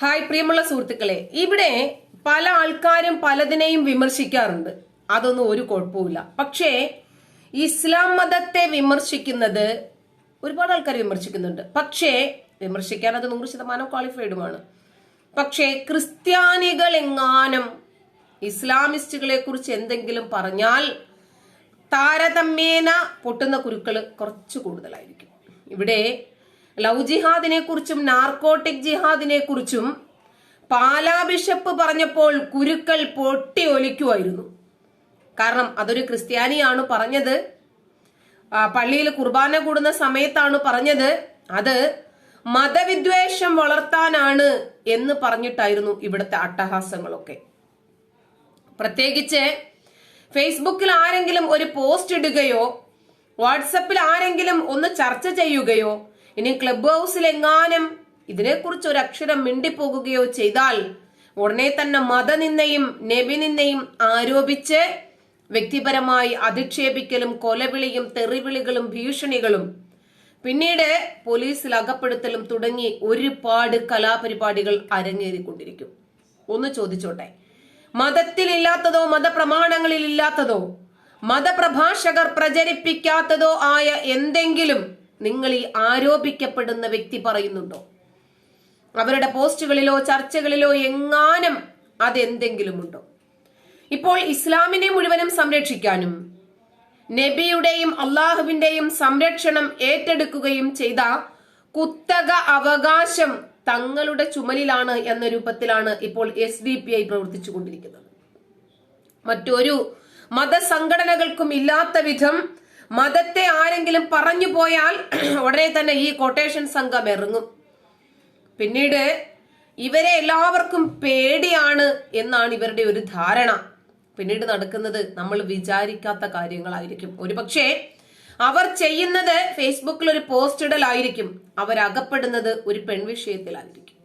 Hi പ്രിയമുള്ള സുഹൃത്തുക്കളെ. ഇവിടെ പല ആൾക്കാരും പലതിനെയും വിമർശിക്കാറുണ്ട്. അതൊന്നും ഒരു കുഴപ്പമില്ല പക്ഷേ ഇസ്ലാം മതത്തെ വിമർശിക്കുന്നത് ഒരുപാട് ആൾക്കാർ വിമർശിക്കുന്നുണ്ട്. പക്ഷേ വിമർശിക്കാൻ അത് നൂറ് ശതമാനം ക്വാളിഫൈഡുമാണ് പക്ഷേ ക്രിസ്ത്യാനികൾ എങ്ങാനും ഇസ്ലാമിസ്റ്റുകളെ കുറിച്ച് എന്തെങ്കിലും പറഞ്ഞാൽ താരതമ്യേന പൊട്ടുന്ന കുരുക്കൾ കുറച്ച് കൂടുതലായിരിക്കും. ഇവിടെ ലവ് ജിഹാദിനെ കുറിച്ചും നാർക്കോട്ടിക് ജിഹാദിനെ കുറിച്ചും പാലാ ബിഷപ്പ് പറഞ്ഞപ്പോൾ കുരുക്കൾ പൊട്ടി ഒലിക്കുമായിരുന്നു. കാരണം അതൊരു ക്രിസ്ത്യാനിയാണ് പറഞ്ഞത്. പള്ളിയിൽ കുർബാന കൂടുന്ന സമയത്താണ് പറഞ്ഞത്. അത് മതവിദ്വേഷം വളർത്താനാണ് എന്ന് പറഞ്ഞിട്ടായിരുന്നു ഇവിടുത്തെ അട്ടഹാസങ്ങളൊക്കെ. പ്രത്യേകിച്ച് ഫേസ്ബുക്കിൽ ആരെങ്കിലും ഒരു പോസ്റ്റ് ഇടുകയോ വാട്സപ്പിൽ ആരെങ്കിലും ഒന്ന് ചർച്ച ചെയ്യുകയോ ഇനി ക്ലബ് ഹൗസിൽ എങ്ങാനും ഇതിനെക്കുറിച്ച് ഒരു അക്ഷരം മിണ്ടിപ്പോകുകയോ ചെയ്താൽ ഉടനെ തന്നെ നബി നബിനിന്ദയും ആരോപിച്ച് വ്യക്തിപരമായി അധിക്ഷേപിക്കലും കൊലവിളിയും തെറിവിളികളും ഭീഷണികളും പിന്നീട് പോലീസിൽ അകപ്പെടുത്തലും തുടങ്ങി ഒരുപാട് കലാപരിപാടികൾ അരങ്ങേറിക്കൊണ്ടിരിക്കും. ഒന്ന് ചോദിച്ചോട്ടെ. മതത്തിലില്ലാത്തതോ മതപ്രമാണങ്ങളിൽ ഇല്ലാത്തതോ മതപ്രഭാഷകർ പ്രചരിപ്പിക്കാത്തതോ ആയ എന്തെങ്കിലും നിങ്ങൾ ഈ ആരോപിക്കപ്പെടുന്ന വ്യക്തി പറയുന്നുണ്ടോ? അവരുടെ പോസ്റ്റുകളിലോ ചർച്ചകളിലോ എങ്ങാനും അതെന്തെങ്കിലും ഉണ്ടോ ഇപ്പോൾ ഇസ്ലാമിനെ മുഴുവനും സംരക്ഷിക്കാനും നബിയുടെയും അള്ളാഹുവിന്റെയും സംരക്ഷണം ഏറ്റെടുക്കുകയും ചെയ്ത കുത്തക അവകാശം തങ്ങളുടെ ചുമലിലാണ് എന്ന രൂപത്തിലാണ് ഇപ്പോൾ എസ് ഡി പി ഐ പ്രവർത്തിച്ചു കൊണ്ടിരിക്കുന്നത് മറ്റൊരു മതസംഘടനകൾക്കും ഇല്ലാത്ത വിധം മതത്തെ ആരെങ്കിലും പറഞ്ഞു പോയാൽ ഉടനെ തന്നെ ഈ കൊട്ടേഷൻ സംഘം ഇറങ്ങും. പിന്നീട് ഇവരെ എല്ലാവർക്കും പേടിയാണ് എന്നാണ് ഇവരുടെ ഒരു ധാരണ. പിന്നീട് നടക്കുന്നത് നമ്മൾ വിചാരിക്കാത്ത കാര്യങ്ങളായിരിക്കും. ഒരുപക്ഷെ അവർ ചെയ്യുന്നത് ഫേസ്ബുക്കിൽ ഒരു പോസ്റ്റ് ഇടലായിരിക്കും. അവരകപ്പെടുന്നത് ഒരു പെൺവിഷയത്തിലായിരിക്കും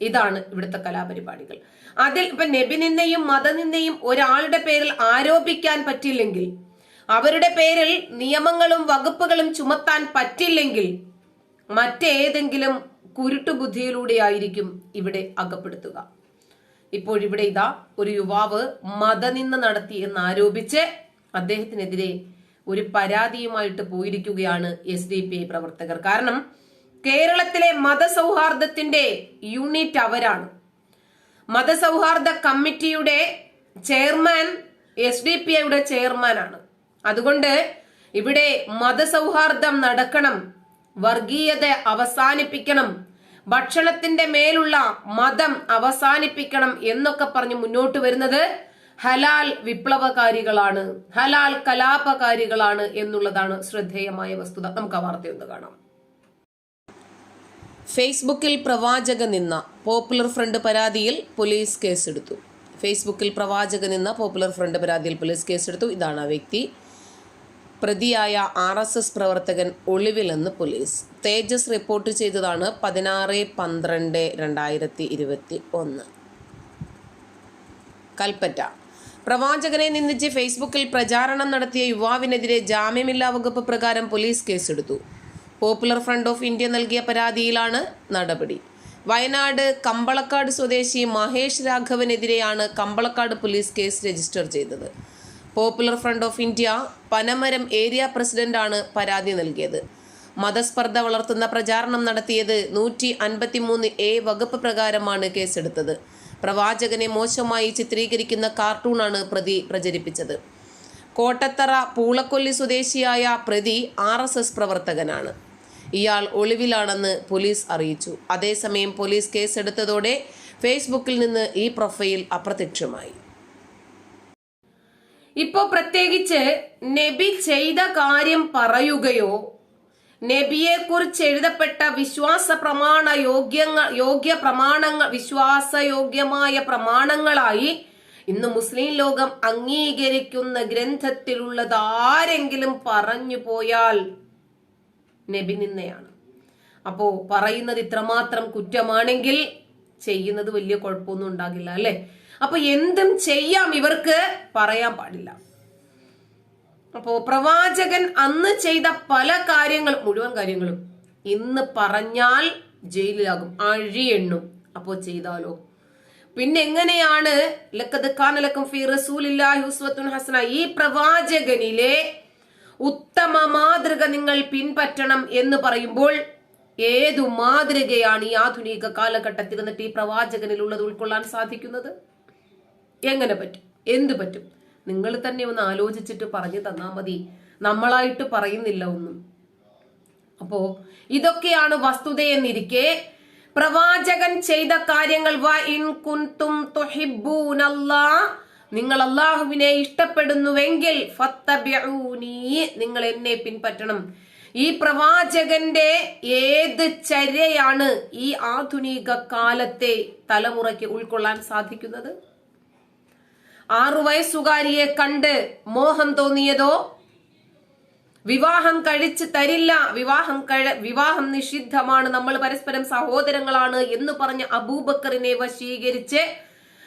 ഇതാണ് ഇവിടുത്തെ കലാപരിപാടികൾ. അതിൽ ഇപ്പൊ നബിനിന്ദയും മതനിന്ദയും ഒരാളുടെ പേരിൽ ആരോപിക്കാൻ പറ്റില്ലെങ്കിൽ അവരുടെ പേരിൽ നിയമങ്ങളും വകുപ്പുകളും ചുമത്താൻ പറ്റില്ലെങ്കിൽ മറ്റേതെങ്കിലും കുരുട്ടുബുദ്ധിയിലൂടെയായിരിക്കും ഇവിടെ അകപ്പെടുത്തുക. ഇപ്പോഴിവിടെ ഇതാ ഒരു യുവാവ് മതനിന്ദ നടത്തി എന്നാരോപിച്ച് അദ്ദേഹത്തിനെതിരെ ഒരു പരാതിയുമായിട്ട് പോയിരിക്കുകയാണ് എസ് ഡി പി ഐ പ്രവർത്തകർ. കാരണം കേരളത്തിലെ മതസൗഹാർദ്ദത്തിന്റെ യൂണിറ്റ് അവരാണ്. മതസൗഹാർദ്ദ കമ്മിറ്റിയുടെ ചെയർമാൻ എസ് ഡി പി ഐയുടെ ചെയർമാനാണ്. അതുകൊണ്ട് ഇവിടെ മതസൗഹാർദ്ദം നടക്കണം വർഗീയത അവസാനിപ്പിക്കണം ഭക്ഷണത്തിന്റെ മേലുള്ള മതം അവസാനിപ്പിക്കണം എന്നൊക്കെ പറഞ്ഞ് മുന്നോട്ട് വരുന്നത് ഹലാൽ വിപ്ലവകാരികളാണ് ഹലാൽ കലാപകാരികളാണ് എന്നുള്ളതാണ് ശ്രദ്ധേയമായ വസ്തുത. നമുക്ക് ആ വാർത്തയൊന്ന് കാണാം. ഫേസ്ബുക്കിൽ പ്രവാചക നിന്ന പോപ്പുലർ ഫ്രണ്ട് പരാതിയിൽ പോലീസ് കേസെടുത്തു. ഫേസ്ബുക്കിൽ പ്രവാചക നിന്ന പോപ്പുലർ ഫ്രണ്ട് പരാതിയിൽ പോലീസ് കേസെടുത്തു. ഇതാണ് ആ വ്യക്തി. പ്രതിയായ ആർ എസ് എസ് പ്രവർത്തകൻ ഒളിവിലെന്ന് പോലീസ്. തേജസ് റിപ്പോർട്ട് ചെയ്തതാണ് പതിനാറ് പന്ത്രണ്ട് രണ്ടായിരത്തി ഇരുപത്തി ഒന്ന് കൽപ്പറ്റ. പ്രവാചകനെ നിന്ദിച്ച് ഫേസ്ബുക്കിൽ പ്രചാരണം നടത്തിയ യുവാവിനെതിരെ ജാമ്യമില്ലാ വകുപ്പ് പ്രകാരം പോലീസ് കേസെടുത്തു. പോപ്പുലർ ഫ്രണ്ട് ഓഫ് ഇന്ത്യ നൽകിയ പരാതിയിലാണ് നടപടി. വയനാട് കമ്പളക്കാട് സ്വദേശി മഹേഷ് രാഘവനെതിരെയാണ് കമ്പളക്കാട് പോലീസ് കേസ് രജിസ്റ്റർ ചെയ്തത്. Popular Front of India Panamaram area പ്രസിഡന്റാണ് പരാതി നൽകിയത്. മതസ്പർദ്ധ വളർത്തുന്ന പ്രചാരണം നടത്തിയത് നൂറ്റി അൻപത്തിമൂന്ന് എ വകുപ്പ് പ്രകാരമാണ് കേസെടുത്തത്. പ്രവാചകനെ മോശമായി ചിത്രീകരിക്കുന്ന കാർട്ടൂണാണ് പ്രതി പ്രചരിപ്പിച്ചത്. കോട്ടത്തറ പൂളക്കൊല്ലി സ്വദേശിയായ പ്രതി ആർ എസ് എസ് പ്രവർത്തകനാണ്. ഇയാൾ ഒളിവിലാണെന്ന് പോലീസ് അറിയിച്ചു. അതേസമയം പോലീസ് കേസെടുത്തതോടെ ഫേസ്ബുക്കിൽ നിന്ന് ഈ പ്രൊഫൈൽ അപ്രത്യക്ഷമായി. ഇപ്പോ പ്രത്യേകിച്ച് നബി ചെയ്ത കാര്യം പറയുകയോ നബിയെ കുറിച്ച് എഴുതപ്പെട്ട വിശ്വാസ പ്രമാണ യോഗ്യങ്ങൾ യോഗ്യ പ്രമാണങ്ങൾ വിശ്വാസയോഗ്യമായ പ്രമാണങ്ങളായി ഇന്ന് മുസ്ലിം ലോകം അംഗീകരിക്കുന്ന ഗ്രന്ഥത്തിലുള്ളത് ആരെങ്കിലും പറഞ്ഞു പോയാൽ നബി നിന്നയാണ്. അപ്പോ പറയുന്നത് ഇത്രമാത്രം കുറ്റമാണെങ്കിൽ ചെയ്യുന്നത് വലിയ കുഴപ്പമൊന്നും ഉണ്ടാകില്ല അല്ലെ? അപ്പൊ എന്തും ചെയ്യാം ഇവർക്ക് പറയാൻ പാടില്ല. അപ്പോ പ്രവാചകൻ അന്ന് ചെയ്ത പല കാര്യങ്ങളും മുഴുവൻ കാര്യങ്ങളും ഇന്ന് പറഞ്ഞാൽ ജയിലിലാകും. അഴിയെണ്ണും അപ്പോ ചെയ്താലോ? പിന്നെ എങ്ങനെയാണ്? കാനലക്കും ഫി ഹസന. ഈ പ്രവാചകനിലെ ഉത്തമ മാതൃക നിങ്ങൾ പിൻപറ്റണം എന്ന് പറയുമ്പോൾ ഏതു മാതൃകയാണ് ഈ ആധുനിക കാലഘട്ടത്തിൽ എന്നിട്ട് ഈ പ്രവാചകനിലുള്ളത് ഉൾക്കൊള്ളാൻ സാധിക്കുന്നത്? എങ്ങനെ പറ്റും? എന്ത് പറ്റും? നിങ്ങൾ തന്നെ ഒന്ന് ആലോചിച്ചിട്ട് പറഞ്ഞു തന്നാൽ മതി. നമ്മളായിട്ട് പറയുന്നില്ല ഒന്നും. അപ്പോ ഇതൊക്കെയാണ് വസ്തുതയെന്നിരിക്കെ പ്രവാചകൻ ചെയ്ത കാര്യങ്ങൾ നിങ്ങൾ അള്ളാഹുവിനെ ഇഷ്ടപ്പെടുന്നുവെങ്കിൽ നിങ്ങൾ എന്നെ പിൻപറ്റണം. ഈ പ്രവാചകന്റെ ഏത് ചര്യയാണ് ഈ ആധുനിക കാലത്തെ തലമുറയ്ക്ക് ഉൾക്കൊള്ളാൻ സാധിക്കുന്നത്? ആറു വയസ്സുകാരിയെ കണ്ട് മോഹം തോന്നിയതോ? വിവാഹം കഴിച്ച് തരില്ല. വിവാഹം കഴി വിവാഹം നിഷിദ്ധമാണ്. നമ്മൾ പരസ്പരം സഹോദരങ്ങളാണ് എന്ന് പറഞ്ഞ അബൂബക്കറിനെ വശീകരിച്ച്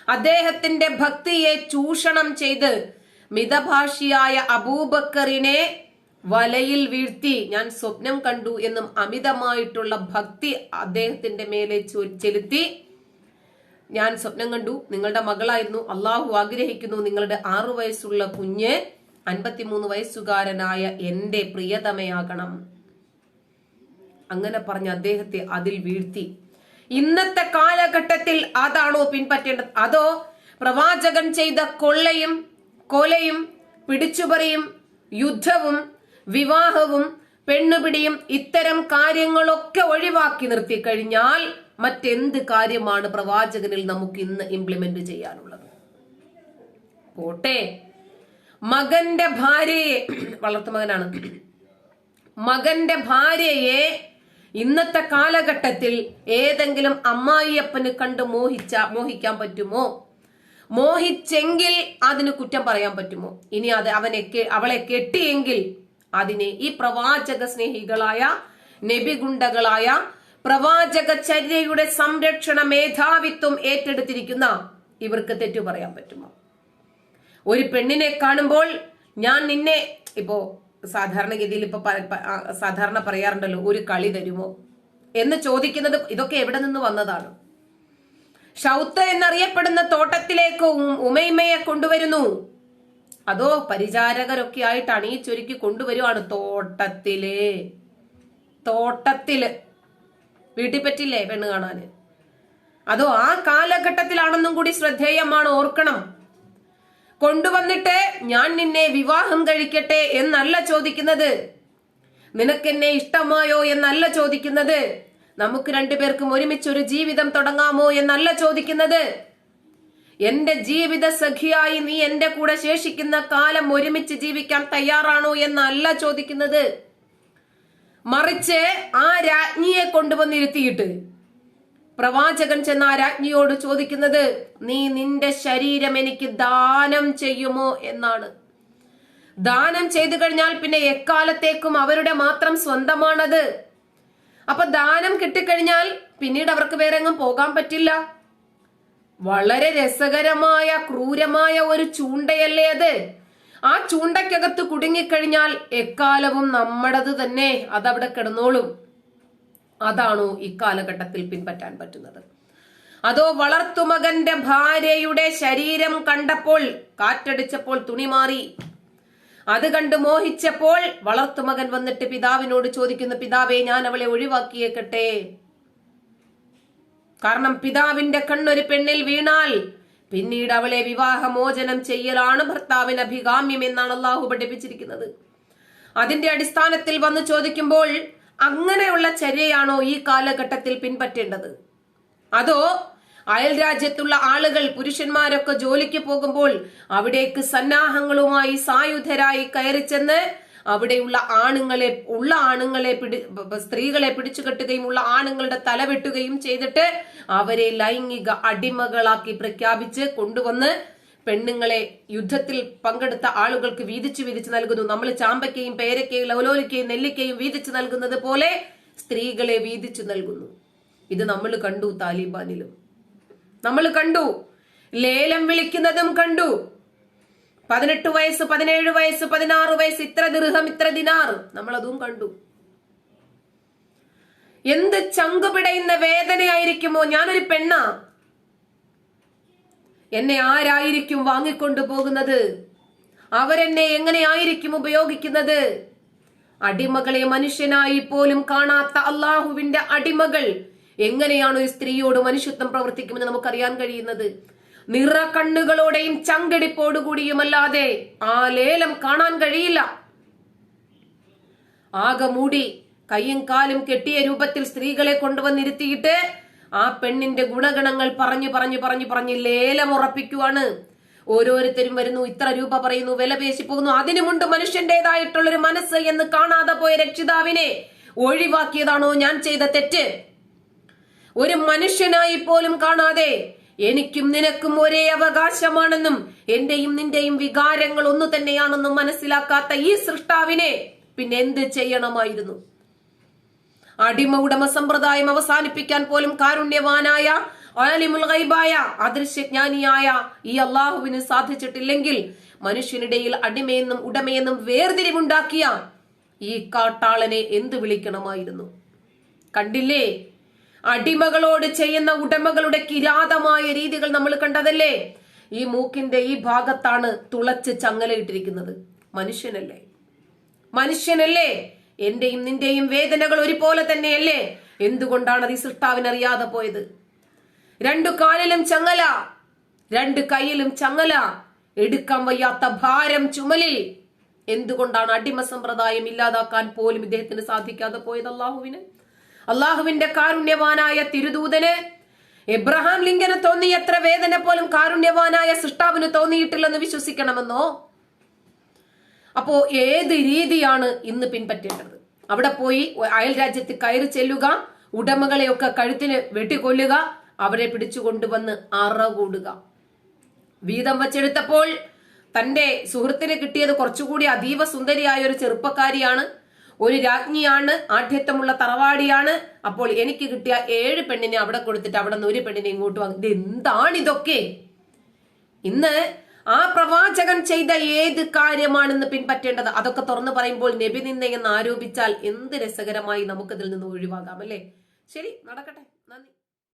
അദ്ദേഹത്തിന്റെ ഭക്തിയെ ചൂഷണം ചെയ്ത് മിതഭാഷിയായ അബൂബക്കറിനെ വലയിൽ വീഴ്ത്തി. ഞാൻ സ്വപ്നം കണ്ടു എന്നും അമിതമായിട്ടുള്ള ഭക്തി അദ്ദേഹത്തിന്റെ മേലെ ചെലുത്തി. ഞാൻ സ്വപ്നം കണ്ടു നിങ്ങളുടെ മകളായിരുന്നു. അള്ളാഹു ആഗ്രഹിക്കുന്നു നിങ്ങളുടെ ആറു വയസ്സുള്ള കുഞ്ഞ് അൻപത്തിമൂന്ന് വയസ്സുകാരനായ എന്റെ പ്രിയതമയാകണം. അങ്ങനെ പറഞ്ഞ അദ്ദേഹത്തെ അതിൽ വീഴ്ത്തി. ഇന്നത്തെ കാലഘട്ടത്തിൽ അതാണോ പിൻപറ്റേണ്ടത്? അതോ പ്രവാചകൻ ചെയ്ത കൊള്ളയും കൊലയും പിടിച്ചുപറിയും യുദ്ധവും വിവാഹവും പെണ്ണുപിടിയും ഇത്തരം കാര്യങ്ങളൊക്കെ ഒഴിവാക്കി നിർത്തി കഴിഞ്ഞാൽ മറ്റെന്ത് കാര്യമാണ് പ്രവാചകനിൽ നമുക്ക് ഇന്ന് ഇംപ്ലിമെന്റ് ചെയ്യാനുള്ളത്? പോട്ടെ. മകന്റെ ഭാര്യയെ വളർത്തുമകനാണ്. മകന്റെ ഭാര്യയെ ഇന്നത്തെ കാലഘട്ടത്തിൽ ഏതെങ്കിലും അമ്മായിയപ്പന് കണ്ട് മോഹിച്ച മോഹിക്കാൻ പറ്റുമോ? മോഹിച്ചെങ്കിൽ അതിന് കുറ്റം പറയാൻ പറ്റുമോ? ഇനി അത് അവനെ അവളെ കെട്ടിയെങ്കിൽ അതിനെ ഈ പ്രവാചക സ്നേഹികളായ നബിഗുണ്ടകളായ പ്രവാചക ചര്യയുടെ സംരക്ഷണ മേധാവിത്വം ഏറ്റെടുത്തിരിക്കുന്ന ഇവർക്ക് തെറ്റു പറയാൻ പറ്റുമോ? ഒരു പെണ്ണിനെ കാണുമ്പോൾ ഞാൻ നിന്നെ ഇപ്പോ സാധാരണഗതിയിൽ ഇപ്പൊ സാധാരണ പറയാറുണ്ടല്ലോ ഒരു കളി തരുമോ? എന്ന് ചോദിക്കുന്നത് ഇതൊക്കെ എവിടെ നിന്ന് വന്നതാണ്? ഷൗത്ത് എന്നറിയപ്പെടുന്ന തോട്ടത്തിലേക്ക് ഉമൈമയെ കൊണ്ടുവരുന്നു. അതോ പരിചാരകരൊക്കെ ആയിട്ട് അണിയിച്ചൊരുക്കി കൊണ്ടുവരുവാണ് തോട്ടത്തിൽ. തോട്ടത്തിൽ. വീട്ടിൽ പറ്റില്ലേ പെണ്ണ് കാണാന് അതോ ആ കാലഘട്ടത്തിലാണെന്നും കൂടി ശ്രദ്ധേയമാണ് ഓർക്കണം. കൊണ്ടുവന്നിട്ട് ഞാൻ നിന്നെ വിവാഹം കഴിക്കട്ടെ എന്നല്ല ചോദിക്കുന്നത്. നിനക്കെന്നെ ഇഷ്ടമായോ എന്നല്ല ചോദിക്കുന്നത്. നമുക്ക് രണ്ടുപേർക്കും ഒരുമിച്ച് ഒരു ജീവിതം തുടങ്ങാമോ എന്നല്ല ചോദിക്കുന്നത്. എന്റെ ജീവിത സഖിയായി നീ എന്റെ കൂടെ ശേഷിക്കുന്ന കാലം ഒരുമിച്ച് ജീവിക്കാൻ തയ്യാറാണോ എന്നല്ല ചോദിക്കുന്നത്. മറിച്ച് ആ രാജ്ഞിയെ കൊണ്ടുവന്നിരുത്തിയിട്ട്. പ്രവാചകൻ ചെന്ന ആ രാജ്ഞിയോട് ചോദിക്കുന്നത് നീ നിന്റെ ശരീരം എനിക്ക് ദാനം ചെയ്യുമോ? എന്നാണ്. ദാനം ചെയ്തു കഴിഞ്ഞാൽ പിന്നെ എക്കാലത്തേക്കും അവരുടെ മാത്രം സ്വന്തമാണത്. അപ്പൊ ദാനം കിട്ടിക്കഴിഞ്ഞാൽ പിന്നീട് അവർക്ക് വേറെ എങ്ങും പോകാൻ പറ്റില്ല. വളരെ രസകരമായ ക്രൂരമായ ഒരു ചൂണ്ടയല്ലേ അത്? ആ ചൂണ്ടയ്ക്കകത്ത് കുടുങ്ങിക്കഴിഞ്ഞാൽ എക്കാലവും നമ്മുടേത് തന്നെ അതവിടെ കിടന്നോളും. അതാണോ ഇക്കാലഘട്ടത്തിൽ പിൻപറ്റാൻ പറ്റുന്നത്. അതോ വളർത്തുമകന്റെ ഭാര്യയുടെ ശരീരം കണ്ടപ്പോൾ കാറ്റടിച്ചപ്പോൾ തുണി മാറി. അത് കണ്ട് മോഹിച്ചപ്പോൾ വളർത്തുമകൻ വന്നിട്ട് പിതാവിനോട് ചോദിക്കുന്ന പിതാവേ ഞാൻ അവളെ ഒഴിവാക്കിയേക്കട്ടെ. കാരണം പിതാവിന്റെ കണ്ണൊരു പെണ്ണിൽ വീണാൽ പിന്നീട് അവളെ വിവാഹമോചനം ചെയ്യലാണ് ഭർത്താവിന് അഭികാമ്യം എന്നാണ് അള്ളാഹു പഠിപ്പിച്ചിരിക്കുന്നത്. അതിന്റെ അടിസ്ഥാനത്തിൽ വന്ന് ചോദിക്കുമ്പോൾ അങ്ങനെയുള്ള ചര്യയാണോ ഈ കാലഘട്ടത്തിൽ പിൻപറ്റേണ്ടത്? അതോ അയൽ രാജ്യത്തുള്ള ആളുകൾ പുരുഷന്മാരൊക്കെ ജോലിക്ക് പോകുമ്പോൾ അവിടേക്ക് സന്നാഹങ്ങളുമായി സായുധരായി കയറി ചെന്ന് അവിടെയുള്ള ആണുങ്ങളെ ഉള്ള ആണുങ്ങളെ പിടി സ്ത്രീകളെ പിടിച്ചു കെട്ടുകയും ഉള്ള ആണുങ്ങളുടെ തല വെട്ടുകയും ചെയ്തിട്ട് അവരെ ലൈംഗിക അടിമകളാക്കി പ്രഖ്യാപിച്ച് കൊണ്ടുവന്ന് പെണ്ണുങ്ങളെ യുദ്ധത്തിൽ പങ്കെടുത്ത ആളുകൾക്ക് വീതിച്ചു വീതിച്ചു നൽകുന്നു. നമ്മൾ ചാമ്പയ്ക്കയും പേരക്കയും ലവലോലിക്കയും നെല്ലിക്കയും വീതിച്ചു നൽകുന്നത് പോലെ സ്ത്രീകളെ വീതിച്ചു നൽകുന്നു. ഇത് നമ്മൾ കണ്ടു താലിബാനിലും. നമ്മൾ കണ്ടു. ലേലം വിളിക്കുന്നതും കണ്ടു. പതിനെട്ട് വയസ്സ് പതിനേഴ് വയസ്സ് പതിനാറ് വയസ്സ് ഇത്ര ദൃഹം ഇത്ര ദിനാറ് നമ്മൾ അതും കണ്ടു. എന്ത് ചങ്കുപിടയുന്ന വേദനയായിരിക്കുമോ? ഞാനൊരു പെണ്ണാ. എന്നെ ആരായിരിക്കും വാങ്ങിക്കൊണ്ടു പോകുന്നത്? അവരെന്നെ എങ്ങനെയായിരിക്കും ഉപയോഗിക്കുന്നത്? അടിമകളെ മനുഷ്യനായി പോലും കാണാത്ത അള്ളാഹുവിന്റെ അടിമകൾ എങ്ങനെയാണ് ഒരു സ്ത്രീയോട് മനുഷ്യത്വം പ്രവർത്തിക്കുമെന്ന് നമുക്കറിയാൻ കഴിയുന്നത്? നിറ കണ്ണുകളോടെയും ചങ്കടിപ്പോടുകൂടിയുമല്ലാതെ ആ ലേലം കാണാൻ കഴിയില്ല. ആകെ മൂടി കയ്യും കാലും കെട്ടിയ രൂപത്തിൽ സ്ത്രീകളെ കൊണ്ടുവന്നിരുത്തിയിട്ട് ആ പെണ്ണിന്റെ ഗുണഗണങ്ങൾ പറഞ്ഞു പറഞ്ഞു പറഞ്ഞു പറഞ്ഞ് ലേലം ഉറപ്പിക്കുവാണ്. ഓരോരുത്തരും വരുന്നു ഇത്ര രൂപ പറയുന്നു വില പേശി പോകുന്നു. അതിനുമുണ്ട് മനുഷ്യന്റേതായിട്ടുള്ളൊരു മനസ്സ് എന്ന് കാണാതെ പോയ രക്ഷിതാവിനെ ഒഴിവാക്കിയതാണോ ഞാൻ ചെയ്ത തെറ്റ്? ഒരു മനുഷ്യനായി പോലും കാണാതെ എനിക്കും നിനക്കും ഒരേ അവകാശമാണെന്നും എന്റെയും നിന്റെയും വികാരങ്ങൾ ഒന്നു തന്നെയാണെന്നും മനസ്സിലാക്കാത്ത ഈ സൃഷ്ടാവിനെ പിന്നെ എന്ത് ചെയ്യണമായിരുന്നു? അടിമ ഉടമ സമ്പ്രദായം അവസാനിപ്പിക്കാൻ പോലും കാരുണ്യവാനായ ആലിമുൽ ഗൈബായ അദൃശ്യജ്ഞാനിയായ ഈ അള്ളാഹുവിന് സാധിച്ചിട്ടില്ലെങ്കിൽ മനുഷ്യനിടയിൽ അടിമയെന്നും ഉടമയെന്നും വേർതിരിവുണ്ടാക്കിയ ഈ കാട്ടാളനെ എന്ത് വിളിക്കണമായിരുന്നു? കണ്ടില്ലേ? അടിമകളോട് ചെയ്യുന്ന ഉടമകളുടെ കിരാതമായ രീതികൾ നമ്മൾ കണ്ടതല്ലേ? ഈ മൂക്കിന്റെ ഈ ഭാഗത്താണ് തുളച്ച് ചങ്ങലയിട്ടിരിക്കുന്നത്. മനുഷ്യനല്ലേ? മനുഷ്യനല്ലേ? എന്റെയും നിന്റെയും വേദനകൾ ഒരുപോലെ തന്നെയല്ലേ? എന്തുകൊണ്ടാണ് അത് ഈ സൃഷ്ടാവിനറിയാതെ പോയത്? രണ്ടു കാലിലും ചങ്ങല രണ്ട് കൈയിലും ചങ്ങല എടുക്കാൻ വയ്യാത്ത ഭാരം ചുമലിൽ. എന്തുകൊണ്ടാണ് അടിമ സമ്പ്രദായം ഇല്ലാതാക്കാൻ പോലും ഇദ്ദേഹത്തിന് സാധിക്കാതെ പോയത് അള്ളാഹുവിന്? അള്ളാഹുവിന്റെ കാരുണ്യവാനായ തിരുദൂതന്. എബ്രഹാം ലിങ്കന് തോന്നിയ എത്ര വേദന പോലും കാരുണ്യവാനായ സൃഷ്ടാവിന് തോന്നിയിട്ടില്ലെന്ന് വിശ്വസിക്കണമെന്നോ? അപ്പോ ഏത് രീതിയാണ് ഇന്ന് പിൻപറ്റേണ്ടത്? അവിടെ പോയി അയൽ രാജ്യത്ത് കയറി ചെല്ലുക ഉടമകളെയൊക്കെ കഴുത്തിന് വെട്ടിക്കൊല്ലുക അവരെ പിടിച്ചുകൊണ്ടുവന്ന് അറകൂടുക. വീതം വച്ചെടുത്തപ്പോൾ തന്റെ സുഹൃത്തിന് കിട്ടിയത് കുറച്ചുകൂടി അതീവ സുന്ദരിയായ ഒരു ചെറുപ്പക്കാരിയാണ്. ഒരു രാജ്ഞിയാണ് ആഠ്യത്വമുള്ള തറവാടിയാണ്. അപ്പോൾ എനിക്ക് കിട്ടിയ ഏഴ് പെണ്ണിനെ അവിടെ കൊടുത്തിട്ട് അവിടെ നിന്ന് ഒരു പെണ്ണിനെ ഇങ്ങോട്ട് വാങ്ങി. ഇത് ഇതൊക്കെ? ഇന്ന് ആ പ്രവാചകൻ ചെയ്ത ഏത് കാര്യമാണെന്ന് പിൻപറ്റേണ്ടത്? അതൊക്കെ തുറന്നു പറയുമ്പോൾ നബി നിന്ന് എന്ന് ആരോപിച്ചാൽ എന്ത് രസകരമായി നമുക്കതിൽ നിന്ന് ഒഴിവാകാം അല്ലേ? ശരി നടക്കട്ടെ.